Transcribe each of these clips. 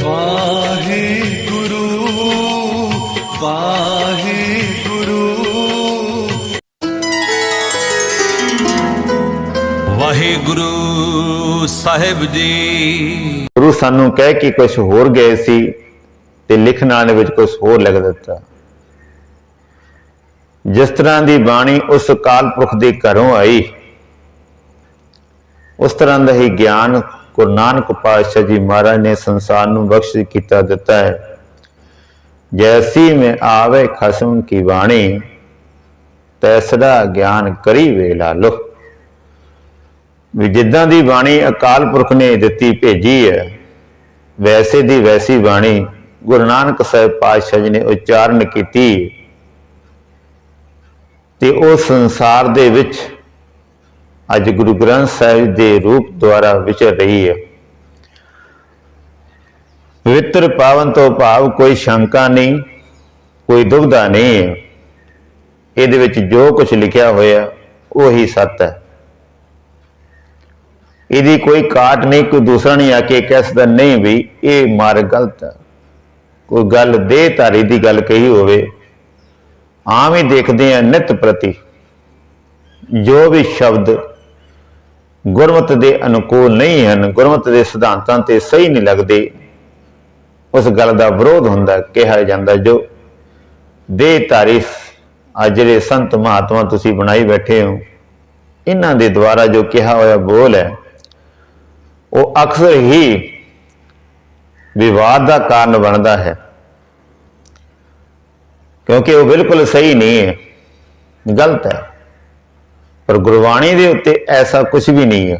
ਵਾਹਿਗੁਰੂ ਵਾਹਿਗੁਰੂ। ਵਾਹਿਗੁਰੂ ਸਾਹਿਬ ਜੀ। ਗੁਰੂ ਸਾਨੂੰ ਕਹਿ ਕੇ ਕੁਝ ਹੋਰ ਗਏ ਸੀ ਤੇ ਲਿਖਣ ਵਾਲੇ ਵਿੱਚ ਕੁਝ ਹੋਰ ਲਿਖ ਦਿੱਤਾ। ਜਿਸ ਤਰ੍ਹਾਂ ਦੀ ਬਾਣੀ ਉਸ ਕਾਲ ਪੁਰਖ ਦੇ ਘਰੋਂ ਆਈ, ਉਸ ਤਰ੍ਹਾਂ ਦਾ ਹੀ ਗਿਆਨ ਗੁਰੂ ਨਾਨਕ ਪਾਤਸ਼ਾਹ ਜੀ ਮਹਾਰਾਜ ਨੇ ਸੰਸਾਰ ਨੂੰ ਬਖਸ਼ ਕੀਤਾ, ਦਿੱਤਾ ਹੈ। ਜੈਸੀ ਮੈਂ ਆਵੇ ਖਸਮ ਕੀ ਬਾਣੀ ਤੈਸੜਾ ਗਿਆਨ ਕਰੀ ਵੇ ਲਾਲੋ ਵੀ ਜਿੱਦਾਂ ਦੀ ਬਾਣੀ ਅਕਾਲ ਪੁਰਖ ਨੇ ਦਿੱਤੀ ਭੇਜੀ ਹੈ, ਵੈਸੇ ਦੀ ਵੈਸੀ ਬਾਣੀ ਗੁਰੂ ਨਾਨਕ ਸਾਹਿਬ ਪਾਤਸ਼ਾਹ ਜੀ ਨੇ ਉਚਾਰਨ ਕੀਤੀ ਤੇ ਉਹ ਸੰਸਾਰ ਦੇ ਵਿੱਚ ਅੱਜ ਗੁਰੂ ਗ੍ਰੰਥ ਸਾਹਿਬ ਦੇ ਰੂਪ ਦੁਆਰਾ ਵਿਚਰ ਰਹੀ ਹੈ। ਪਵਿੱਤਰ ਪਾਵਨ ਤੋਂ ਭਾਵ ਕੋਈ ਸ਼ੰਕਾ ਨਹੀਂ, ਕੋਈ ਦੁਬਧਾ ਨਹੀਂ ਹੈ। ਇਹਦੇ ਵਿੱਚ ਜੋ ਕੁਝ ਲਿਖਿਆ ਹੋਇਆ, ਉਹੀ ਸੱਤ ਹੈ। ਇਹਦੀ ਕੋਈ ਕਾਟ ਨਹੀਂ, ਕੋਈ ਦੂਸਰਾ ਨਹੀਂ, ਆ ਕੇ ਕਹਿ ਸਕਦਾ ਨਹੀਂ ਵੀ, ਇਹ ਮਾਰਗ ਗਲਤ ਹੈ। ਕੋਈ ਗੱਲ ਦੇ ਧਾਰੀ ਦੀ ਗੱਲ ਕਹੀ ਹੋਵੇ, ਆਮ ਹੀ ਦੇਖਦੇ ਆ ਨਿਤ ਪ੍ਰਤੀ। ਜੋ ਵੀ ਸ਼ਬਦ ਗੁਰਮਤ ਦੇ ਅਨੁਕੂਲ ਨਹੀਂ ਹਨ, ਗੁਰਮਤ ਦੇ ਸਿਧਾਂਤਾਂ ਤੇ ਸਹੀ ਨਹੀਂ ਲੱਗਦੇ। ਉਸ ਗੱਲ ਦਾ ਵਿਰੋਧ ਹੁੰਦਾ ਕਿਹਾ ਜਾਂਦਾ ਜੋ ਦੇ ਤਾਰੀਫ, ਆ ਜਿਹੜੇ ਸੰਤ ਮਹਾਤਮਾ ਤੁਸੀਂ ਬਣਾਈ ਬੈਠੇ ਹੋ, ਇਹਨਾਂ ਦੇ ਦੁਆਰਾ ਜੋ ਕਿਹਾ ਹੋਇਆ ਬੋਲ ਹੈ, ਉਹ ਅਕਸਰ ਹੀ ਵਿਵਾਦ ਦਾ ਕਾਰਨ ਬਣਦਾ ਹੈ। ਕਿਉਂਕਿ ਉਹ ਬਿਲਕੁਲ ਸਹੀ ਨਹੀਂ ਹੈ, ਗਲਤ ਹੈ। ਪਰ ਗੁਰਬਾਣੀ ਦੇ ਉੱਤੇ ਐਸਾ ਕੁਝ ਵੀ ਨਹੀਂ ਹੈ।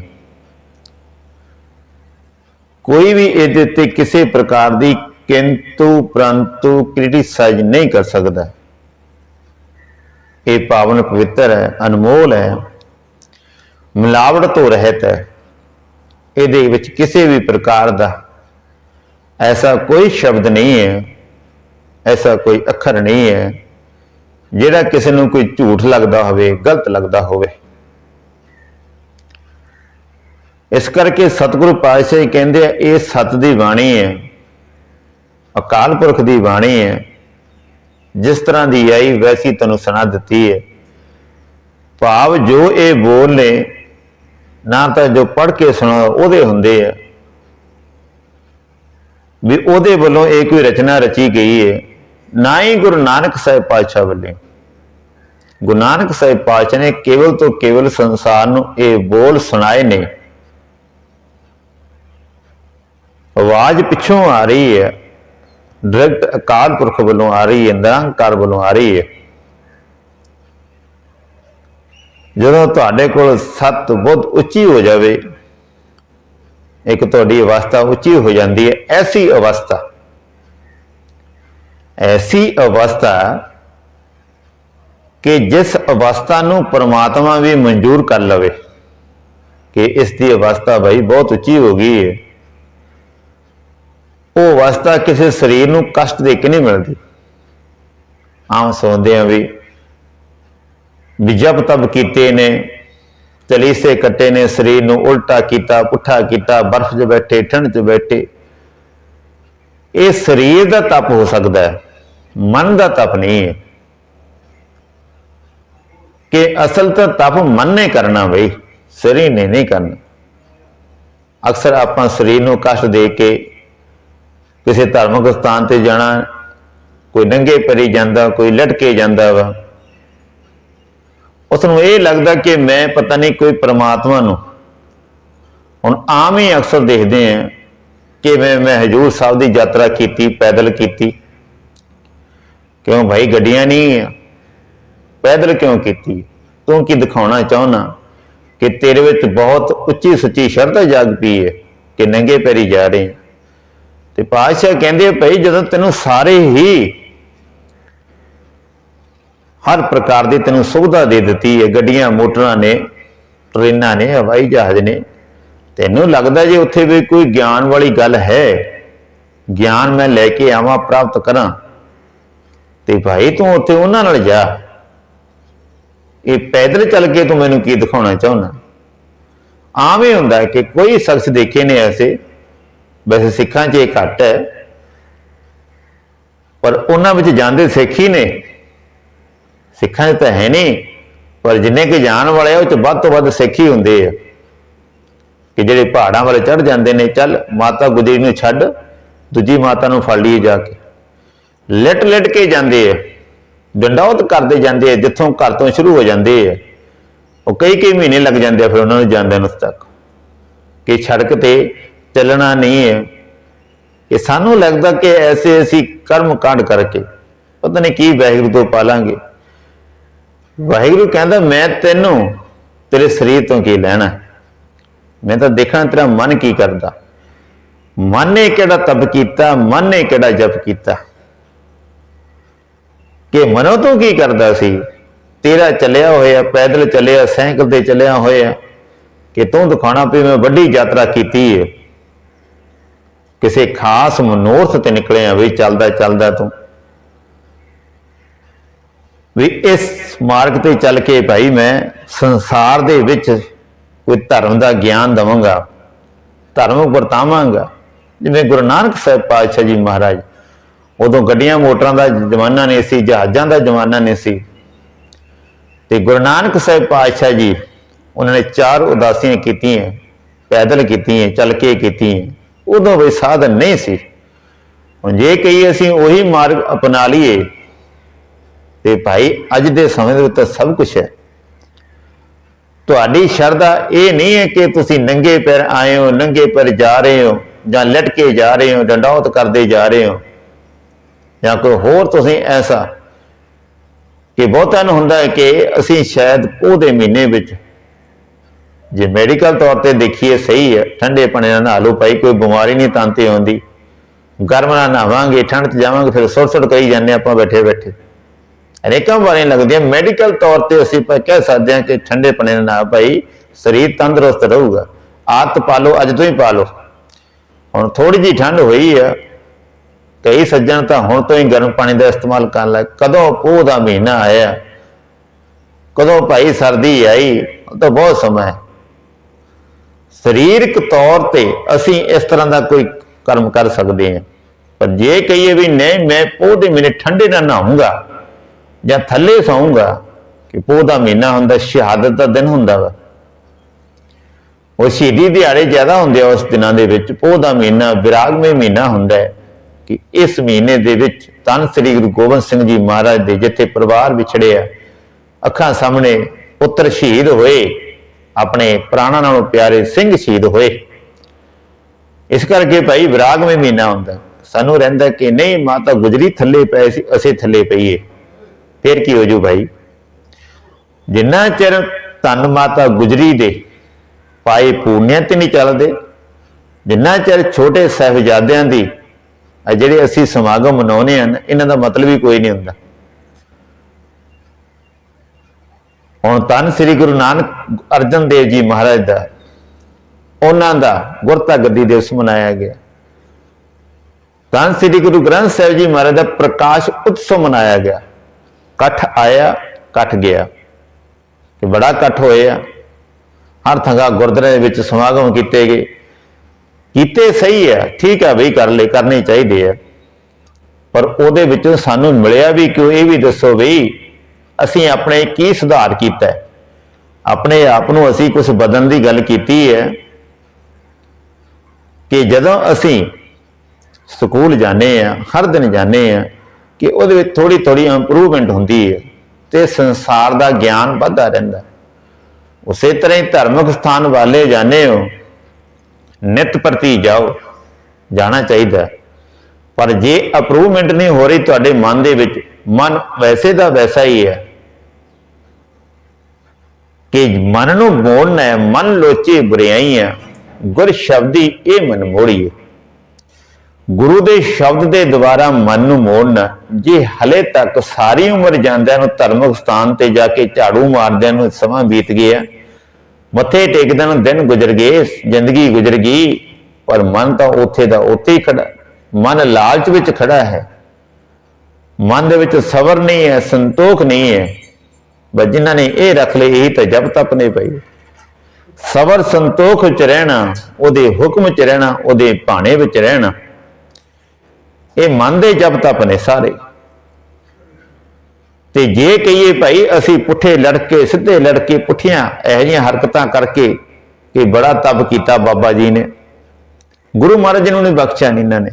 ਕੋਈ ਵੀ ਇਹਦੇ ਉੱਤੇ ਕਿਸੇ ਪ੍ਰਕਾਰ ਦੀ ਕਿੰਤੂ ਪ੍ਰੰਤੂ ਕ੍ਰਿਟਿਸਾਈਜ਼ ਨਹੀਂ ਕਰ ਸਕਦਾ। ਇਹ ਪਾਵਨ ਪਵਿੱਤਰ ਹੈ, ਅਨਮੋਲ ਹੈ, ਮਿਲਾਵਟ ਤੋਂ ਰਹਿਤ ਹੈ। ਇਹਦੇ ਵਿੱਚ ਕਿਸੇ ਵੀ ਪ੍ਰਕਾਰ ਦਾ ਐਸਾ ਕੋਈ ਸ਼ਬਦ ਨਹੀਂ ਹੈ, ਐਸਾ ਕੋਈ ਅੱਖਰ ਨਹੀਂ ਹੈ, ਜਿਹੜਾ ਕਿਸੇ ਨੂੰ ਕੋਈ ਝੂਠ ਲੱਗਦਾ ਹੋਵੇ, ਗਲਤ ਲੱਗਦਾ ਹੋਵੇ। ਇਸ ਕਰਕੇ ਸਤਿਗੁਰੂ ਪਾਤਸ਼ਾਹ ਕਹਿੰਦੇ ਆ, ਇਹ ਸਤ ਦੀ ਬਾਣੀ ਹੈ, ਅਕਾਲ ਪੁਰਖ ਦੀ ਬਾਣੀ ਹੈ। ਜਿਸ ਤਰ੍ਹਾਂ ਦੀ ਆਈ, ਵੈਸੀ ਤੁਹਾਨੂੰ ਸੁਣਾ ਦਿੱਤੀ ਹੈ। ਭਾਵ ਜੋ ਇਹ ਬੋਲ ਨੇ, ਨਾ ਤਾਂ ਜੋ ਪੜ੍ਹ ਕੇ ਸੁਣਾ ਉਹਦੇ ਹੁੰਦੇ ਆ। ਵੀ ਉਹਦੇ ਵੱਲੋਂ ਇਹ ਕੋਈ ਰਚਨਾ ਰਚੀ ਗਈ ਹੈ। ਨਾ ਹੀ ਗੁਰੂ ਨਾਨਕ ਸਾਹਿਬ ਪਾਤਸ਼ਾਹ ਵੱਲੋਂ। ਗੁਰੂ ਨਾਨਕ ਸਾਹਿਬ ਪਾਤਸ਼ਾਹ ਨੇ ਕੇਵਲ ਤੋਂ ਕੇਵਲ ਸੰਸਾਰ ਨੂੰ ਇਹ ਬੋਲ ਸੁਣਾਏ ਨੇ। ਆਵਾਜ਼ ਪਿੱਛੋਂ ਆ ਰਹੀ ਹੈ। ਡਾਇਰੈਕਟ ਅਕਾਲ ਪੁਰਖ ਵੱਲੋਂ ਆ ਰਹੀ ਹੈ, ਨਿਰੰਕਾਰ ਵੱਲੋਂ ਆ ਰਹੀ ਹੈ। ਜਦੋਂ ਤੁਹਾਡੇ ਕੋਲ ਸੱਤ ਬਹੁਤ ਉੱਚੀ ਹੋ ਜਾਵੇ, ਇੱਕ ਤੁਹਾਡੀ ਅਵਸਥਾ ਉੱਚੀ ਹੋ ਜਾਂਦੀ ਹੈ, ਐਸੀ ਅਵਸਥਾ। ਐਸੀ ਅਵਸਥਾ ਕਿ ਜਿਸ ਅਵਸਥਾ ਨੂੰ ਪਰਮਾਤਮਾ ਵੀ ਮਨਜ਼ੂਰ ਕਰ ਲਵੇ, ਕਿ ਇਸ ਦੀ ਅਵਸਥਾ ਭਾਈ ਬਹੁਤ ਉੱਚੀ ਹੋ ਗਈ ਹੈ। ਉਹ ਅਵਸਥਾ ਕਿਸੇ ਸਰੀਰ ਨੂੰ ਕਸ਼ਟ ਦੇ ਕੇ ਨਹੀਂ ਮਿਲਦੀ। ਆਮ ਸੌਂਦੇ ਆ ਵੀ ਵੀ ਜਪ ਤਪ ਕੀਤੇ ਨੇ ਚਲੀਸੇ ਕੱਟੇ ਨੇ, ਸਰੀਰ ਨੂੰ ਉਲਟਾ ਕੀਤਾ, ਪੁੱਠਾ ਕੀਤਾ, ਬਰਫ਼ 'ਚ ਬੈਠੇ, ਠੰਡ 'ਚ ਬੈਠੇ। ਇਹ ਸਰੀਰ ਦਾ ਤਪ ਹੋ ਸਕਦਾ ਹੈ, ਮਨ ਦਾ ਤਪ ਨਹੀਂ ਹੈ। ਕਿ ਅਸਲ ਤਾਂ ਤਪ ਮਨ ਨੇ ਕਰਨਾ ਬਈ ਸਰੀਰ ਨੇ, ਨਹੀਂ ਕਰਨਾ। ਅਕਸਰ ਆਪਾਂ ਸਰੀਰ ਨੂੰ ਕਸ਼ਟ ਦੇ ਕੇ ਕਿਸੇ ਧਾਰਮਿਕ ਸਥਾਨ ਤੇ ਜਾਣਾ, ਕੋਈ ਨੰਗੇ ਪਰੀ ਜਾਂਦਾ, ਕੋਈ ਲਟਕੇ ਜਾਂਦਾ ਵਾ। ਉਸ ਨੂੰ ਇਹ ਲੱਗਦਾ ਕਿ ਮੈਂ ਪਤਾ ਨਹੀਂ ਕੋਈ ਪ੍ਰਮਾਤਮਾ ਨੂੰ। ਹੁਣ ਆਮ ਹੀ ਅਕਸਰ ਦੇਖਦੇ ਆ ਕਿ ਮੈਂ ਮੈਂ ਹਜੂਰ ਸਾਹਿਬ ਦੀ ਯਾਤਰਾ ਕੀਤੀ, ਪੈਦਲ ਕੀਤੀ। ਕਿਉਂ ਭਾਈ ਗੱਡੀਆਂ ਨਹੀਂ ਆ? ਪੈਦਲ ਕਿਉਂ ਕੀਤੀ? ਤੂੰ ਕੀ ਦਿਖਾਉਣਾ ਚਾਹੁੰਨਾ ਕਿ ਤੇਰੇ ਵਿੱਚ ਬਹੁਤ ਉੱਚੀ ਸੁੱਚੀ ਸ਼ਰਧਾ ਜਾਗ ਪਈ ਹੈ ਕਿ ਨੰਗੇ ਪੈਰੀ ਜਾ ਰਹੇ ਹਾਂ। ਤੇ ਪਾਤਸ਼ਾਹ ਕਹਿੰਦੇ ਆ, ਭਾਈ ਜਦੋਂ ਤੈਨੂੰ ਸਾਰੇ ਹੀ ਹਰ ਪ੍ਰਕਾਰ ਦੀ ਤੈਨੂੰ ਸੁਵਿਧਾ ਦੇ ਦਿੱਤੀ ਹੈ ਗੱਡੀਆਂ ਮੋਟਰਾਂ ਨੇ ਟ੍ਰੇਨਾਂ ਨੇ ਹਵਾਈ ਜਹਾਜ਼ ਨੇ ਤੈਨੂੰ ਲੱਗਦਾ ਜੇ ਉੱਥੇ ਵੀ ਕੋਈ ਗਿਆਨ ਵਾਲੀ ਗੱਲ ਹੈ ਗਿਆਨ ਮੈਂ ਲੈ ਕੇ ਆਵਾਂ ਪ੍ਰਾਪਤ ਕਰਾਂ ਤੇ ਭਾਈ ਤੂੰ ਉੱਥੇ ਉਹਨਾਂ ਨਾਲ ਜਾ। ਇਹ ਪੈਦਲ ਚੱਲ ਕੇ ਤੂੰ ਮੈਨੂੰ ਕੀ ਦਿਖਾਉਣਾ ਚਾਹੁੰਦਾ? ਆਮ ਹੀ ਹੁੰਦਾ ਕਿ ਕੋਈ ਸ਼ਖਸ ਦੇਖੇ ਨੇ ਐਸੇ ਵੈਸੇ ਸਿੱਖਾਂ 'ਚ ਇਹ ਘੱਟ ਹੈ, ਪਰ ਉਹਨਾਂ ਵਿੱਚ ਜਾਂਦੇ ਸਿੱਖ ਹੀ ਨੇ। ਸਿੱਖਾਂ 'ਚ ਤਾਂ ਹੈ ਨਹੀਂ, ਪਰ ਜਿੰਨੇ ਕਿ ਜਾਣ ਵਾਲੇ ਉਹ 'ਚ ਵੱਧ ਤੋਂ ਵੱਧ ਸਿੱਖ ਹੀ ਹੁੰਦੇ ਆ। ਕਿ ਜਿਹੜੇ ਪਹਾੜਾਂ ਵਾਲੇ ਚੜ ਜਾਂਦੇ ਨੇ, ਚੱਲ ਮਾਤਾ ਗੁਜਰੀ ਨੂੰ ਛੱਡ, ਦੂਜੀ ਮਾਤਾ ਨੂੰ ਫੜ ਲਈਏ ਜਾ ਕੇ। ਲਿਟ ਲਿਟ ਕੇ ਜਾਂਦੇ ਆ ਡੰਡੌਤ ਕਰਦੇ ਜਾਂਦੇ ਆ, ਜਿੱਥੋਂ ਘਰ ਤੋਂ ਸ਼ੁਰੂ ਹੋ ਜਾਂਦੇ ਆ। ਉਹ ਕਈ ਕਈ ਮਹੀਨੇ ਲੱਗ ਜਾਂਦੇ ਆ, ਫਿਰ ਉਹਨਾਂ ਨੂੰ ਜਾਂਦਿਆਂ ਨੂੰ ਉੱਥੇ ਤੱਕ। ਕਿ ਸੜਕ ਤੇ ਚੱਲਣਾ ਨਹੀਂ ਹੈ। ਕਿ ਸਾਨੂੰ ਲੱਗਦਾ ਕਿ ਐਸੇ ਅਸੀਂ ਕਰਮ ਕਾਂਡ ਕਰਕੇ ਪਤਾ ਨਹੀਂ ਕੀ ਵਾਹਿਗੁਰੂ ਤੋਂ ਪਾਲਾਂਗੇ। ਵਾਹਿਗੁਰੂ ਕਹਿੰਦਾ, ਮੈਂ ਤੈਨੂੰ ਤੇਰੇ ਸਰੀਰ ਤੋਂ ਕੀ ਲੈਣਾ ਮੈਂ ਤਾਂ ਦੇਖਣਾ ਤੇਰਾ ਮਨ ਕੀ ਕਰਦਾ। ਮਨ ਨੇ ਕਿਹੜਾ ਤਪ ਕੀਤਾ, ਮਨ ਨੇ ਕਿਹੜਾ ਜਪ ਕੀਤਾ? ਕਿ ਮਨੋ ਤੂੰ ਕੀ ਕਰਦਾ ਸੀ? ਤੇਰਾ ਚੱਲਿਆ ਹੋਇਆ, ਪੈਦਲ ਚੱਲਿਆ, ਸਾਈਕਲ ਤੇ ਚੱਲਿਆ ਹੋਇਆ, ਕਿ ਤੂੰ ਦਿਖਾਣਾ ਵੀ ਮੈਂ ਵੱਡੀ ਯਾਤਰਾ ਕੀਤੀ ਹੈ। ਕਿਸੇ ਖਾਸ ਮਨੋਰਥ ਤੇ ਨਿਕਲਿਆ ਵੀ ਚੱਲਦਾ ਚੱਲਦਾ ਤੂੰ। ਵੀ ਇਸ ਮਾਰਗ ਤੇ ਚੱਲ ਕੇ ਭਾਈ ਮੈਂ ਸੰਸਾਰ ਦੇ ਵਿੱਚ ਕੋਈ ਧਰਮ ਦਾ ਗਿਆਨ ਦਵਾਂਗਾ, ਧਰਮ ਵਰਤਾਵਾਂਗਾ ਜਿਵੇਂ ਗੁਰੂ ਨਾਨਕ ਸਾਹਿਬ ਪਾਤਸ਼ਾਹ ਜੀ ਮਹਾਰਾਜ, ਉਦੋਂ ਗੱਡੀਆਂ ਮੋਟਰਾਂ ਦਾ ਜ਼ਮਾਨਾ ਨਹੀਂ ਸੀ, ਜਹਾਜ਼ਾਂ ਦਾ ਜ਼ਮਾਨਾ ਨਹੀਂ ਸੀ। ਤੇ ਗੁਰੂ ਨਾਨਕ ਸਾਹਿਬ ਪਾਤਸ਼ਾਹ ਜੀ, ਉਹਨਾਂ ਨੇ ਚਾਰ ਉਦਾਸੀਆਂ ਕੀਤੀਆਂ, ਪੈਦਲ ਕੀਤੀਆਂ, ਚੱਲ ਕੇ ਕੀਤੀਆਂ। ਉਦੋਂ ਵੀ ਸਾਧਨ ਨਹੀਂ ਸੀ। ਹੁਣ ਜੇ ਕਹੀ ਅਸੀਂ ਉਹੀ ਮਾਰਗ ਅਪਣਾ ਲਈਏ, ਤੇ ਭਾਈ ਅੱਜ ਦੇ ਸਮੇਂ ਦੇ ਵਿੱਚ ਤਾਂ ਸਭ ਕੁਝ ਹੈ। ਤੁਹਾਡੀ ਸ਼ਰਧਾ ਇਹ ਨਹੀਂ ਹੈ ਕਿ ਤੁਸੀਂ ਨੰਗੇ ਪੈਰ ਆਏ ਹੋ, ਨੰਗੇ ਪੈਰ ਜਾ ਰਹੇ ਹੋ, ਜਾਂ ਲਟਕੇ ਜਾ ਰਹੇ ਹੋ ਡੰਡੌਤ ਕਰਦੇ ਜਾ ਰਹੇ ਹੋ, ਜਾਂ ਕੋਈ ਹੋਰ ਤੁਸੀਂ ਐਸਾ ਕਿ ਬਹੁਤਾਂ ਨੂੰ ਹੁੰਦਾ ਹੈ ਕਿ ਅਸੀਂ ਸ਼ਾਇਦ ਉਹਦੇ ਮਹੀਨੇ ਵਿੱਚ ਜੇ ਮੈਡੀਕਲ ਤੌਰ ਤੇ ਦੇਖੀਏ ਸਹੀ ਹੈ, ਠੰਡੇ ਪਾਣੀ ਨਾਲ ਨਹਾ ਲਓ ਭਾਈ, ਕੋਈ ਬਿਮਾਰੀ ਨਹੀਂ ਤਨ ਤੇ ਆਉਂਦੀ। ਗਰਮ ਨਾਲ ਨਹਾਵਾਂਗੇ, ਠੰਡ 'ਚ ਜਾਵਾਂਗੇ, ਫਿਰ ਸੁਰ ਸੁਰ ਕਰੀ ਜਾਂਦੇ ਆਪਾਂ ਬੈਠੇ ਬੈਠੇ। ਅਨੇਕਾਂ ਬਿਮਾਰੀਆਂ ਲੱਗਦੀਆਂ। ਮੈਡੀਕਲ ਤੌਰ ਤੇ ਅਸੀਂ ਪ- ਕਹਿ ਸਕਦੇ ਹਾਂ ਕਿ ਠੰਡੇ ਪਾਣੀ ਨਾਲ ਨਾ ਭਾਈ, ਸਰੀਰ ਤੰਦਰੁਸਤ ਰਹੂਗਾ। ਆਦਤ ਪਾ ਲਓ, ਅੱਜ ਤੋਂ ਹੀ ਪਾ ਲਓ। ਹੁਣ ਥੋੜੀ ਜੀ ਠੰਡ ਹੋਈ ਆ, ਕਈ ਸੱਜਣ ਤਾਂ ਹੁਣ ਤੋਂ ਹੀ ਗਰਮ ਪਾਣੀ ਦਾ ਇਸਤੇਮਾਲ ਕਰਨ ਲੱਗ, ਕਦੋਂ ਪੋਹ ਦਾ ਮਹੀਨਾ ਆਇਆ, ਕਦੋਂ ਭਾਈ ਸਰਦੀ ਆਈ ਤਾਂ ਬਹੁਤ ਸਮਾਂ ਹੈ। ਸਰੀਰਕ ਤੌਰ ਤੇ ਅਸੀਂ ਇਸ ਤਰ੍ਹਾਂ ਦਾ ਕੋਈ ਕਰਮ ਕਰ ਸਕਦੇ ਹਾਂ। ਪਰ ਜੇ ਕਹੀਏ ਵੀ ਨਹੀਂ, ਮੈਂ ਪੋਹ ਦੇ ਮਹੀਨੇ ਠੰਡੇ ਨਾਲ ਨਹਾਉਂਗਾ ਜਾਂ ਥੱਲੇ ਸੌਂਗਾ, ਕਿ ਪੋਹ ਦਾ ਮਹੀਨਾ ਹੁੰਦਾ, ਸ਼ਹਾਦਤ ਦਾ ਦਿਨ ਹੁੰਦਾ ਵਾ। ਉਹ ਸ਼ਹੀਦੀ ਦਿਹਾੜੇ ਜ਼ਿਆਦਾ ਹੁੰਦੇ ਆ ਉਸ ਦਿਨਾਂ ਦੇ ਵਿੱਚ, ਪੋਹ ਦਾ ਮਹੀਨਾ ਵਿਰਾਗਮਈ ਮਹੀਨਾ ਹੁੰਦਾ ਹੈ ਕਿ ਇਸ ਮਹੀਨੇ ਦੇ ਵਿੱਚ ਤਨ ਸ੍ਰੀ ਗੁਰੂ ਗੋਬਿੰਦ ਸਿੰਘ ਜੀ ਮਹਾਰਾਜ ਦੇ ਜਿੱਥੇ ਪਰਿਵਾਰ ਵਿਛੜੇ ਆ ਅੱਖਾਂ ਸਾਹਮਣੇ ਪੁੱਤਰ ਸ਼ਹੀਦ ਹੋਏ ਆਪਣੇ ਪ੍ਰਾਣਾਂ ਨਾਲੋਂ ਪਿਆਰੇ ਸਿੰਘ ਸ਼ਹੀਦ ਹੋਏ। ਇਸ ਕਰਕੇ ਭਾਈ ਵਿਰਾਗਵੇਂ ਮਹੀਨਾ ਹੁੰਦਾ। ਸਾਨੂੰ ਰਹਿੰਦਾ ਕਿ ਨਹੀਂ, ਮਾਤਾ ਗੁਜਰੀ ਥੱਲੇ ਪਏ ਸੀ, ਅਸੀਂ ਥੱਲੇ ਪਈਏ। ਫਿਰ ਕੀ ਹੋ ਜੂ ਭਾਈ? ਜਿੰਨਾ ਚਿਰ ਧੰਨ ਮਾਤਾ ਗੁਜਰੀ ਦੇ ਪਾਏ ਪੂਰਨਿਆਂ ਤੇ ਨਹੀਂ ਚੱਲਦੇ, ਜਿੰਨਾ ਚਿਰ ਛੋਟੇ ਸਾਹਿਬਜ਼ਾਦਿਆਂ ਦੀ ਜਿਹੜੇ ਅਸੀਂ ਸਮਾਗਮ ਮਨਾਉਨੇ ਹਨ, ਇਹਨਾਂ ਦਾ ਮਤਲਬ ਹੀ ਕੋਈ ਨਹੀਂ ਹੁੰਦਾ। ਹੁਣ ਧੰਨ ਸ੍ਰੀ ਗੁਰੂ ਨਾਨਕ ਅਰਜਨ ਦੇਵ ਜੀ ਮਹਾਰਾਜ ਦਾ, ਉਹਨਾਂ ਦਾ ਗੁਰਤਾ ਗੱਦੀ ਦਿਵਸ ਮਨਾਇਆ ਗਿਆ। ਧੰਨ ਸ੍ਰੀ ਗੁਰੂ ਗ੍ਰੰਥ ਸਾਹਿਬ ਜੀ ਮਹਾਰਾਜ ਦਾ ਪ੍ਰਕਾਸ਼ ਉਤਸਵ ਮਨਾਇਆ ਗਿਆ। ਇਕੱਠ ਆਇਆ, ਇਕੱਠ ਗਿਆ। ਕਿ ਬੜਾ ਇਕੱਠ ਹੋਇਆ ਹਰ ਥਾਂ ਗੁਰਦੁਆਰੇ ਦੇ ਵਿੱਚ ਸਮਾਗਮ ਕੀਤੇ ਗਏ। ਕੀਤੇ ਸਹੀ ਹੈ ਠੀਕ ਹੈ ਬਈ, ਕਰ ਲੈ ਕਰਨੇ ਚਾਹੀਦੇ ਆ। ਪਰ ਉਹਦੇ ਵਿੱਚੋਂ ਸਾਨੂੰ ਮਿਲਿਆ ਵੀ ਕਿਉਂ, ਇਹ ਵੀ ਦੱਸੋ ਬਈ ਅਸੀਂ ਆਪਣੇ ਕੀ ਸੁਧਾਰ ਕੀਤਾ ਹੈ? ਆਪਣੇ ਆਪ ਨੂੰ ਅਸੀਂ ਕੁਝ ਬਦਲਣ ਦੀ ਗੱਲ ਕੀਤੀ ਹੈ ਕਿ ਜਦੋਂ ਅਸੀਂ ਸਕੂਲ ਜਾਂਦੇ ਆ ਹਰ ਦਿਨ ਜਾਂਦੇ ਆ ਕਿ ਉਹਦੇ ਵਿੱਚ ਥੋੜੀ ਥੋੜੀ ਇੰਪਰੂਵਮੈਂਟ ਹੁੰਦੀ ਹੈ ਤੇ ਸੰਸਾਰ ਦਾ ਗਿਆਨ ਵੱਧਦਾ ਰਹਿੰਦਾ ਉਸੇ ਤਰ੍ਹਾਂ ਹੀ ਧਾਰਮਿਕ ਸਥਾਨ ਵਾਲੇ ਜਾਂਦੇ ਹੋ, ਨਿਤ ਪ੍ਰਤੀ ਜਾਓ, ਜਾਣਾ ਚਾਹੀਦਾ ਪਰ ਜੇ ਅਪਰੂਵਮੈਂਟ ਨਹੀਂ ਹੋ ਰਹੀ ਤੁਹਾਡੇ ਮਨ ਦੇ ਵਿੱਚ ਮਨ ਵੈਸੇ ਦਾ ਵੈਸਾ ਹੀ ਹੈ। ਕਿ ਮਨ ਨੂੰ ਮੋੜਨਾ ਹੈ, ਮਨ ਲੋਚੇ ਹੈ। ਗੁਰ ਸ਼ਬਦੀ ਇਹ ਮਨ ਮੋੜੀਏ ਗੁਰੂ ਦੇ ਸ਼ਬਦ ਦੇ ਦੁਆਰਾ ਮਨ ਨੂੰ ਮੋੜਨਾ, ਜੇ ਹਲੇ ਤੱਕ ਸਾਰੀ ਉਮਰ ਜਾਂਦਿਆਂ ਨੂੰ ਧਰਮਿਕ ਸਥਾਨ ਤੇ ਜਾ ਕੇ ਝਾੜੂ ਮਾਰਦਿਆਂ ਨੂੰ ਸਮਾਂ ਬੀਤ ਗਿਆ, ਮੱਥੇ ਟੇਕਦਿਆਂ ਨੂੰ ਦਿਨ ਗੁਜ਼ਰ ਗਏ, ਜ਼ਿੰਦਗੀ ਗੁਜ਼ਰ ਗਈ, ਪਰ ਮਨ ਤਾਂ ਉੱਥੇ ਦਾ ਉੱਥੇ ਹੀ ਖੜਾ, ਮਨ ਲਾਲਚ ਵਿੱਚ ਖੜਾ ਹੈ। ਮਨ ਦੇ ਵਿੱਚ ਸਬਰ ਨਹੀਂ ਹੈ, ਸੰਤੋਖ ਨਹੀਂ ਹੈ। ਬਸ ਜਿਨ੍ਹਾਂ ਨੇ ਇਹ ਰੱਖ ਲਏ, ਇਹੀ ਤਾਂ ਜਬ ਤੱਕ ਨਹੀਂ ਪਈ ਸਬਰ ਸੰਤੋਖ ਚ ਰਹਿਣਾ, ਉਹਦੇ ਹੁਕਮ ਚ ਰਹਿਣਾ, ਉਹਦੇ ਭਾਣੇ ਵਿੱਚ ਰਹਿਣਾ। ਇਹ ਮਨ ਦੇ ਜਬ ਤਪ ਨੇ ਸਾਰੇ। ਤੇ ਜੇ ਕਹੀਏ ਭਾਈ, ਅਸੀਂ ਪੁੱਠੇ ਲੜਕੇ, ਸਿੱਧੇ ਲੜਕੇ, ਪੁੱਠੀਆਂ ਇਹੋ ਜਿਹੀਆਂ ਹਰਕਤਾਂ ਕਰਕੇ ਕਿ ਬੜਾ ਤਪ ਕੀਤਾ ਬਾਬਾ ਜੀ ਨੇ। ਗੁਰੂ ਮਹਾਰਾਜ ਨੂੰ ਨਹੀਂ ਬਖਸ਼ਿਆ ਨਹੀਂ ਇਹਨਾਂ ਨੇ।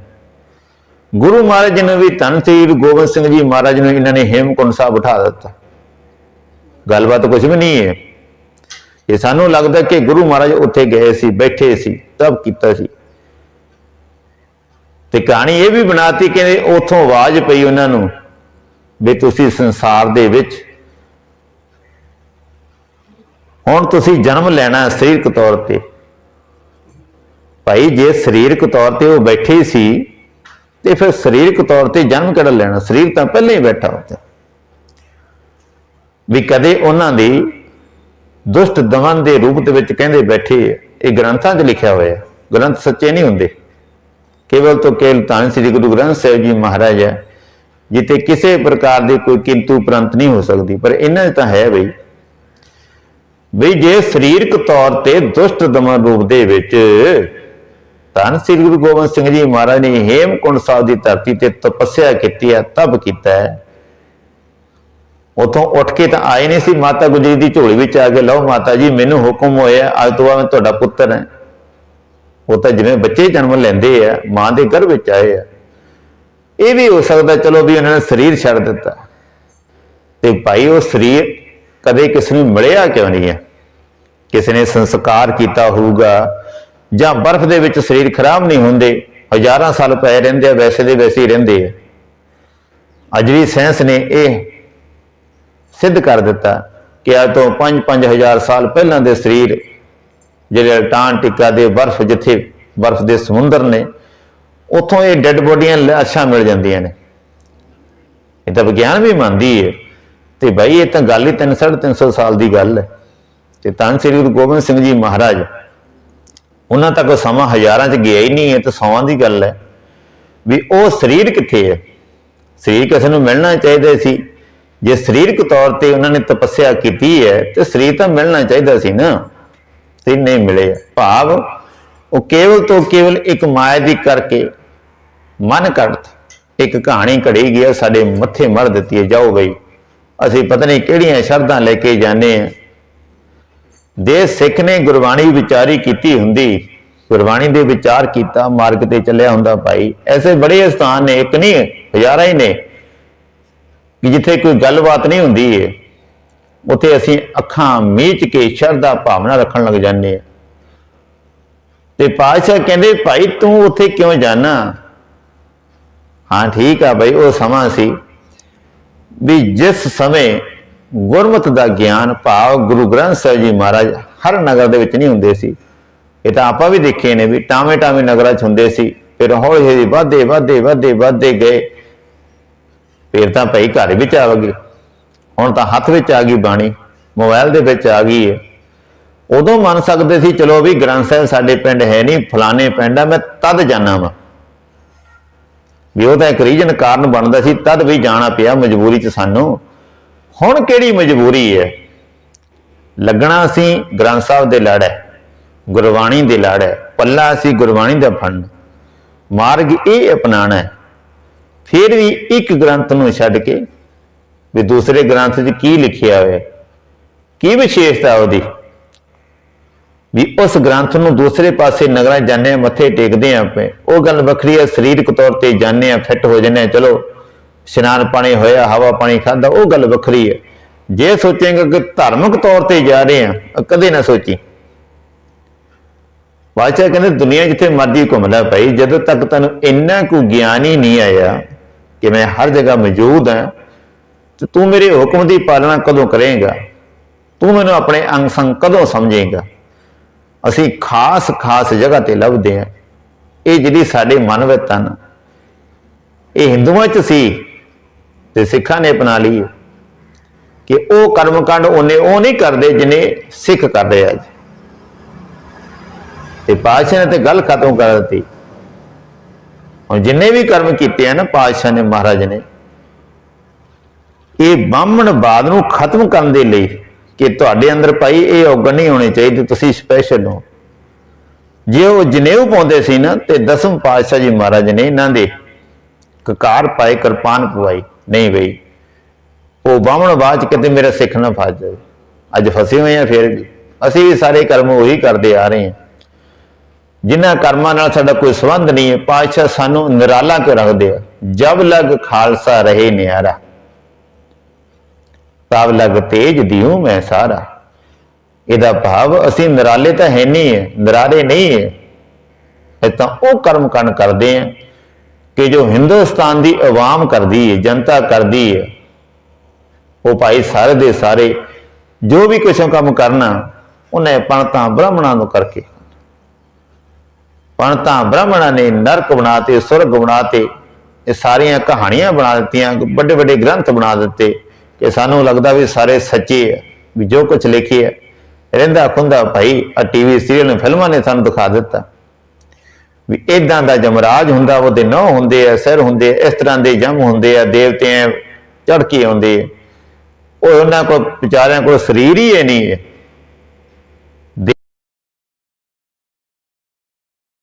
ਗੁਰੂ ਮਹਾਰਾਜ ਨੂੰ ਵੀ ਧੰਨ ਸ੍ਰੀ ਗੁਰੂ ਗੋਬਿੰਦ ਸਿੰਘ ਜੀ ਮਹਾਰਾਜ ਨੂੰ ਇਹਨਾਂ ਨੇ ਹੇਮਕੁੰਡ ਸਾਹਿਬ ਬਿਠਾ ਦਿੱਤਾ। ਗੱਲਬਾਤ ਕੁਝ ਵੀ ਨਹੀਂ ਹੈ। ਇਹ ਸਾਨੂੰ ਲੱਗਦਾ ਕਿ ਗੁਰੂ ਮਹਾਰਾਜ ਉੱਥੇ ਗਏ ਸੀ, ਬੈਠੇ ਸੀ ਤਬ ਕੀਤਾ ਸੀ। ਤੇ ਕਹਾਣੀ ਇਹ ਵੀ ਬਣਾਤੀ ਕਿ ਉਥੋਂ ਆਵਾਜ਼ ਪਈ ਉਹਨਾਂ ਨੂੰ ਵੀ ਤੁਸੀਂ ਸੰਸਾਰ ਦੇ ਵਿੱਚ ਹੁਣ ਤੁਸੀਂ ਜਨਮ ਲੈਣਾ ਸਰੀਰਕ ਤੌਰ ਤੇ। ਭਾਈ, ਜੇ ਸਰੀਰਕ ਤੌਰ ਤੇ ਉਹ ਬੈਠੇ ਸੀ ਤੇ ਫਿਰ ਸਰੀਰਕ ਤੌਰ ਤੇ ਜਨਮ ਕਿਹੜਾ ਲੈਣਾ? ਸਰੀਰ ਤਾਂ ਪਹਿਲਾਂ ਹੀ ਬੈਠਾ ਹੁੰਦਾ। ਵੀ ਕਦੇ ਉਹਨਾਂ ਦੀ ਦੁਸ਼ਟ ਦਮਨ ਦੇ ਰੂਪ ਦੇ ਵਿੱਚ ਕਹਿੰਦੇ ਬੈਠੇ ਇਹ ਗ੍ਰੰਥਾਂ 'ਚ ਲਿਖਿਆ ਹੋਇਆ। ਗ੍ਰੰਥ ਸੱਚੇ ਨਹੀਂ ਹੁੰਦੇ। ਕੇਵਲ ਤੋਂ ਕੇਵਲ ਤਾਂ ਸ੍ਰੀ ਗੁਰੂ ਗ੍ਰੰਥ ਸਾਹਿਬ ਜੀ ਮਹਾਰਾਜ ਹੈ ਜਿੱਤੇ ਕਿਸੇ ਪ੍ਰਕਾਰ ਦੀ ਕੋਈ ਕਿੰਤੂ ਪ੍ਰੰਤ ਨਹੀਂ ਹੋ ਸਕਦੀ। ਪਰ ਇਹਨਾਂ 'ਚ ਤਾਂ ਹੈ ਬਈ। ਬਈ ਜੇ ਸਰੀਰਕ ਤੌਰ ਤੇ ਦੁਸ਼ਟ ਦਮਨ ਰੂਪ ਦੇ ਵਿੱਚ ਧੰਨ ਸ੍ਰੀ ਗੁਰੂ ਗੋਬਿੰਦ ਸਿੰਘ ਜੀ ਮਹਾਰਾਜ ਨੇ ਹੇਮਕੁੰਡ ਸਾਹਿਬ ਦੀ ਧਰਤੀ ਤੇ ਤਪੱਸਿਆ ਕੀਤੀ ਹੈ, ਤਪ ਕੀਤਾ ਹੈ। ਉਥੋਂ ਉੱਠ ਕੇ ਤਾਂ ਆਏ ਨਹੀਂ ਸੀ, ਮਾਤਾ ਗੁਜਰੀ ਦੀ ਝੋਲੀ ਵਿੱਚ ਆ ਕੇ ਲਓ ਮਾਤਾ ਜੀ, ਮੈਨੂੰ ਹੁਕਮ ਹੋਇਆ, ਅੱਜ ਤੋਂ ਬਾਅਦ ਤੁਹਾਡਾ ਪੁੱਤਰ ਹਾਂ। ਉਹ ਤਾਂ ਜਿਵੇਂ ਬੱਚੇ ਜਨਮ ਲੈਂਦੇ ਆ, ਮਾਂ ਦੇ ਗਰਭ ਵਿੱਚ ਆਏ ਆ। ਇਹ ਵੀ ਹੋ ਸਕਦਾ ਚਲੋ ਵੀ ਉਹਨਾਂ ਨੇ ਸਰੀਰ ਛੱਡ ਦਿੱਤਾ। ਤੇ ਭਾਈ, ਉਹ ਸਰੀਰ ਕਦੇ ਕਿਸ ਨੂੰ ਮਿਲਿਆ ਕਿਉਂ ਨਹੀਂ ਹੈ? ਕਿਸੇ ਨੇ ਸੰਸਕਾਰ ਕੀਤਾ ਹੋਊਗਾ ਜਾਂ ਬਰਫ਼ ਦੇ ਵਿੱਚ ਸਰੀਰ ਖਰਾਬ ਨਹੀਂ ਹੁੰਦੇ, ਹਜ਼ਾਰਾਂ ਸਾਲ ਪਏ ਰਹਿੰਦੇ ਆ, ਵੈਸੇ ਦੇ ਵੈਸੇ ਹੀ ਰਹਿੰਦੇ ਆ। ਅੱਜ ਸਾਇੰਸ ਨੇ ਇਹ ਸਿੱਧ ਕਰ ਦਿੱਤਾ ਕਿ ਅੱਜ ਤੋਂ 5-5000 ਸਾਲ ਪਹਿਲਾਂ ਦੇ ਸਰੀਰ, ਜਿਹੜੇ ਅੰਟਾਰਕਟਿਕਾ ਦੇ ਬਰਫ਼ ਜਿੱਥੇ ਬਰਫ਼ ਦੇ ਸਮੁੰਦਰ ਨੇ, ਉੱਥੋਂ ਇਹ ਡੈੱਡ ਬੋਡੀਆਂ ਲਾਸ਼ਾਂ ਮਿਲ ਜਾਂਦੀਆਂ ਨੇ। ਇਹ ਤਾਂ ਵਿਗਿਆਨ ਵੀ ਮੰਨਦੀ ਹੈ ਤੇ ਭਾਈ ਇਹ ਤਾਂ ਗੱਲ ਹੀ 3-350 ਸਾਲ ਦੀ ਗੱਲ ਹੈ ਤੇ ਤਾਂ ਸ੍ਰੀ ਗੁਰੂ ਗੋਬਿੰਦ ਸਿੰਘ ਜੀ ਮਹਾਰਾਜ ਉਹਨਾਂ ਤੱਕ ਉਹ ਸਮਾਂ ਹਜ਼ਾਰਾਂ ਚ ਗਿਆ ਹੀ ਨਹੀਂ ਹੈ ਤੇ ਸੌਆਂ ਦੀ ਗੱਲ ਹੈ ਵੀ ਉਹ ਸਰੀਰ ਕਿੱਥੇ ਹੈ? ਸਰੀਰ ਕਿਸੇ ਨੂੰ ਮਿਲਣਾ ਚਾਹੀਦਾ ਸੀ। ਜੇ ਸਰੀਰਕ ਤੌਰ ਤੇ ਉਹਨਾਂ ਨੇ ਤਪੱਸਿਆ ਕੀਤੀ ਹੈ, ਤੇ ਸਰੀਰ ਤਾਂ ਮਿਲਣਾ ਚਾਹੀਦਾ ਸੀ ਨਾ। ਤੇ ਨਹੀਂ ਮਿਲੇ ਭਾਵ ਉਹ ਕੇਵਲ ਤੋਂ ਕੇਵਲ ਇੱਕ ਮਾਇਆ ਦੀ ਕਰਕੇ ਮਨ ਘੜਤ ਇੱਕ ਕਹਾਣੀ ਘੜੀ ਗਿਆ ਸਾਡੇ ਮੱਥੇ ਮੜ ਦਿੱਤੀ ਹੈ, ਜਾਓ ਬਈ। ਅਸੀਂ ਪਤਾ ਨਹੀਂ ਕਿਹੜੀਆਂ ਸ਼ਰਧਾਂ ਲੈ ਕੇ ਜਾਂਦੇ ਆ ਦੇ ਸਿੱਖ ਨੇ ਗੁਰਬਾਣੀ ਵਿਚਾਰੀ ਕੀਤੀ ਹੁੰਦੀ। ਗੁਰਬਾਣੀ ਦੇ ਵਿਚਾਰ ਕੀਤਾ, ਮਾਰਗ ਤੇ ਚੱਲਿਆ ਹੁੰਦਾ ਭਾਈ। ਐਸੇ ਬੜੇ ਸਥਾਨ ਨੇ, ਇੱਕ ਨਹੀਂ, ਹਜ਼ਾਰਾਂ ਹੀ ਨੇ, ਕਿ ਜਿੱਥੇ ਕੋਈ ਗੱਲਬਾਤ ਨਹੀਂ ਹੁੰਦੀ ਏ। ਉੱਥੇ ਅਸੀਂ ਅੱਖਾਂ ਮੀਚ ਕੇ ਸ਼ਰਧਾ ਭਾਵਨਾ ਰੱਖਣ ਲੱਗ ਜਾਂਦੇ ਆ। ਤੇ ਪਾਤਸ਼ਾਹ ਕਹਿੰਦੇ, ਭਾਈ, ਤੂੰ ਉੱਥੇ ਕਿਉਂ ਜਾਣਾ ਹਾਂ, ਠੀਕ ਆ ਭਾਈ, ਉਹ ਸਮਾਂ ਸੀ ਵੀ ਜਿਸ ਸਮੇਂ ਗੁਰਮਤ ਦਾ ਗਿਆਨ ਭਾਵ ਗੁਰੂ ਗ੍ਰੰਥ ਸਾਹਿਬ ਜੀ ਮਹਾਰਾਜ ਹਰ ਨਗਰ ਦੇ ਵਿੱਚ ਨਹੀਂ ਹੁੰਦੇ ਸੀ। ਇਹ ਤਾਂ ਆਪਾਂ ਵੀ ਦੇਖੇ ਨੇ ਵੀ ਟਾਵੇਂ ਟਾਵੇਂ ਨਗਰਾਂ 'ਚ ਹੁੰਦੇ ਸੀ। ਫਿਰ ਹੌਲੀ ਹੌਲੀ ਵਾਧੇ ਵਾਧੇ ਵਾਧੇ ਵਾਧੇ ਗਏ। ਫਿਰ ਤਾਂ ਭਾਈ ਘਰ ਵਿੱਚ ਆ ਗਈ ਹੁਣ ਤਾਂ ਹੱਥ ਵਿੱਚ ਆ ਗਈ ਬਾਣੀ ਮੋਬਾਈਲ ਦੇ ਵਿੱਚ ਆ ਗਈ ਹੈ ਉਦੋਂ ਮੰਨ ਸਕਦੇ ਸੀ, ਚਲੋ ਵੀ ਗ੍ਰੰਥ ਸਾਹਿਬ ਸਾਡੇ ਪਿੰਡ ਹੈ ਨਹੀਂ, ਫਲਾਣੇ ਪਿੰਡ ਆ, ਮੈਂ ਤਦ ਜਾਣਾ ਵਾ। ਵੀ ਉਹ ਤਾਂ ਇੱਕ ਰੀਜਨ ਕਾਰਨ ਬਣਦਾ ਸੀ, ਤਦ ਵੀ ਜਾਣਾ ਪਿਆ ਮਜਬੂਰੀ ਚ ਸਾਨੂੰ। ਹੁਣ ਕਿਹੜੀ ਮਜਬੂਰੀ ਹੈ? ਲੱਗਣਾ ਅਸੀਂ ਗ੍ਰੰਥ ਸਾਹਿਬ ਦੇ ਲੜ ਹੈ, ਗੁਰਬਾਣੀ ਦੇ ਲੜ ਹੈ, ਪੱਲਾ ਅਸੀਂ ਗੁਰਬਾਣੀ ਦਾ ਫੜਨਾ ਮਾਰਗ ਇਹ ਅਪਣਾਣਾ ਹੈ। ਫਿਰ ਵੀ ਇੱਕ ਗ੍ਰੰਥ ਨੂੰ ਛੱਡ ਕੇ ਵੀ ਦੂਸਰੇ ਗ੍ਰੰਥ 'ਚ ਕੀ ਲਿਖਿਆ ਹੋਇਆ ਕੀ ਵਿਸ਼ੇਸ਼ਤਾ ਉਹਦੀ? ਵੀ ਉਸ ਗ੍ਰੰਥ ਨੂੰ ਦੂਸਰੇ ਪਾਸੇ ਨਗਰਾਂ ਜਾਂਦੇ ਆ ਮੱਥੇ ਟੇਕਦੇ ਆ ਆਪੇ। ਉਹ ਗੱਲ ਵੱਖਰੀ ਹੈ, ਸਰੀਰਕ ਤੌਰ ਤੇ ਜਾਂਦੇ ਆ ਫਿੱਟ ਹੋ ਜਾਂਦੇ ਆ ਚਲੋ ਇਸ਼ਨਾਨ ਪਾਣੀ ਹੋਇਆ, ਹਵਾ ਪਾਣੀ ਖਾਦਾ, ਉਹ ਗੱਲ ਵੱਖਰੀ ਹੈ। ਜੇ ਸੋਚੇਗਾ ਕਿ ਧਾਰਮਿਕ ਤੌਰ ਤੇ ਜਾ ਰਹੇ ਆ ਕਦੇ ਨਾ ਸੋਚੀ। ਬਾਦਸ਼ਾਹ ਕਹਿੰਦੇ, ਦੁਨੀਆ ਜਿੱਥੇ ਮਰਜ਼ੀ ਘੁੰਮ ਲੈ ਭਾਈ, ਜਦੋਂ ਤੱਕ ਤੈਨੂੰ ਇੰਨਾ ਕੁ ਗਿਆਨ ਹੀ ਨਹੀਂ ਆਇਆ ਕਿ ਮੈਂ ਹਰ ਜਗ੍ਹਾ ਮੌਜੂਦ ਹਾਂ, ਤੇ ਤੂੰ ਮੇਰੇ ਹੁਕਮ ਦੀ ਪਾਲਣਾ ਕਦੋਂ ਕਰੇਂਗਾ? ਤੂੰ ਮੈਨੂੰ ਆਪਣੇ ਅੰਗ ਸੰਗ ਕਦੋਂ ਸਮਝੇਗਾ? ਅਸੀਂ ਖਾਸ ਖਾਸ ਜਗ੍ਹਾ ਤੇ ਲੱਭਦੇ ਹਾਂ। ਇਹ ਜਿਹੜੀ ਸਾਡੇ ਮਨ ਵਿੱਚ ਤਨ ਇਹ ਹਿੰਦੂਆਂ ਚ ਸੀ। ਤੇ ਸਿੱਖਾਂ ਨੇ ਅਪਣਾ ਲਈ ਕਿ ਉਹ ਕਰਮਕਾਂਡ ਉਹਨੇ ਉਹ ਨਹੀਂ ਕਰਦੇ ਜਿਨੇ ਸਿੱਖ ਕਰਦੇ ਆ ਅੱਜ। ਤੇ ਪਾਤਸ਼ਾਹ ਨੇ ਤੇ ਗੱਲ ਖਤਮ ਕਰ ਦਿੱਤੀ। ਹੁਣ ਜਿੰਨੇ ਵੀ ਕਰਮ ਕੀਤੇ ਆ ਨਾ ਪਾਤਸ਼ਾਹ ਨੇ, ਮਹਾਰਾਜ ਨੇ, ਇਹ ਬਾਹਮਣ ਬਾਦ ਨੂੰ ਖਤਮ ਕਰਨ ਦੇ ਲਈ ਕਿ ਤੁਹਾਡੇ ਅੰਦਰ ਭਾਈ ਇਹ ਔਗਣ ਨਹੀਂ ਹੋਣੀ ਚਾਹੀਦੀ, ਤੁਸੀਂ ਸਪੈਸ਼ਲ ਹੋ। ਜੇ ਉਹ ਜਨੇਊ ਪਾਉਂਦੇ ਸੀ ਨਾ, ਤੇ ਦਸਮ ਪਾਤਸ਼ਾਹ ਜੀ ਮਹਾਰਾਜ ਨੇ ਇਹਨਾਂ ਦੇ ਕਕਾਰ ਪਾਏ, ਕਿਰਪਾਨ ਪਵਾਈ। ਨਹੀਂ ਬਈ। ਉਹ ਬਾਹਮਣ ਬਾਅਦ ਚ ਕਿਤੇ ਮੇਰਾ ਸਿੱਖ ਨਾ ਫਸ ਜਾਵੇ। ਅੱਜ ਫਸੇ ਹੋਏ ਆ ਫਿਰ ਅਸੀਂ ਵੀ ਸਾਰੇ ਕਰਮ ਉਹੀ ਕਰਦੇ ਆ ਰਹੇ ਹਾਂ ਜਿਨ੍ਹਾਂ ਕਰਮਾਂ ਨਾਲ ਸਾਡਾ ਕੋਈ ਸੰਬੰਧ ਨਹੀਂ ਹੈ, ਪਾਤਸ਼ਾਹ ਸਾਨੂੰ ਨਿਰਾਲਾ ਕਿਉਂ ਰੱਖਦੇ ਆ? ਜਬ ਲਗ ਖਾਲਸਾ ਰਹੇ ਨਿਆਰਾ, ਤਬ ਲਗ ਤੇਜ ਦਿਉ ਮੈਂ ਸਾਰਾ। ਇਹਦਾ ਭਾਵ ਅਸੀਂ ਨਿਰਾਲੇ ਤਾਂ ਹੈ ਨਹੀਂ ਹੈ, ਨਿਰਾਰੇ ਨਹੀਂ ਹੈ। ਇਹ ਤਾਂ ਉਹ ਕਰਮ ਕਣ ਕਰਦੇ ਆ। ਕਿ ਜੋ ਹਿੰਦੁਸਤਾਨ ਦੀ ਆਵਾਮ ਕਰਦੀ ਹੈ ਜਨਤਾ ਕਰਦੀ ਹੈ ਉਹ ਭਾਈ ਸਾਰੇ ਦੇ ਸਾਰੇ ਜੋ ਵੀ ਕੁਛ ਕੰਮ ਕਰਨਾ, ਉਹਨੇ ਪੰਡਤਾਂ ਬ੍ਰਾਹਮਣਾਂ ਨੂੰ ਕਰਕੇ। ਪੰਡਤਾਂ ਬ੍ਰਾਹਮਣਾਂ ਨੇ ਨਰਕ ਬਣਾਤੇ ਸੁਰਗ ਬਣਾਤੇ ਇਹ ਸਾਰੀਆਂ ਕਹਾਣੀਆਂ ਬਣਾ ਦਿੱਤੀਆਂ ਵੱਡੇ ਵੱਡੇ ਗ੍ਰੰਥ ਬਣਾ ਦਿੱਤੇ ਕਿ ਸਾਨੂੰ ਲੱਗਦਾ ਵੀ ਸਾਰੇ ਸੱਚੇ ਆ, ਵੀ ਜੋ ਕੁਝ ਲਿਖਿਆ ਰਹਿੰਦਾ ਖੁੰਦਾ ਭਾਈ ਆ ਟੀਵੀ ਸੀਰੀਅਲ ਫਿਲਮਾਂ ਨੇ ਸਾਨੂੰ ਦਿਖਾ ਦਿੱਤਾ। ਵੀ ਇਦਾਂ ਦਾ ਜਮਰਾਜ ਹੁੰਦਾ, ਉਹਦੇ ਨੌ ਹੁੰਦੇ ਆ, ਸਿਰ ਹੁੰਦੇ ਆ, ਇਸ ਤਰ੍ਹਾਂ ਦੇ ਜਮ ਹੁੰਦੇ ਆ ਦੇਵਤੇ ਚੜ੍ਹ ਕੇ ਆਉਂਦੇ ਉਹ ਉਹਨਾਂ ਕੋਲ ਵਿਚਾਰਿਆਂ ਕੋਲ ਸਰੀਰ ਹੀ ਹੈ ਨਹੀਂ ਹੈ।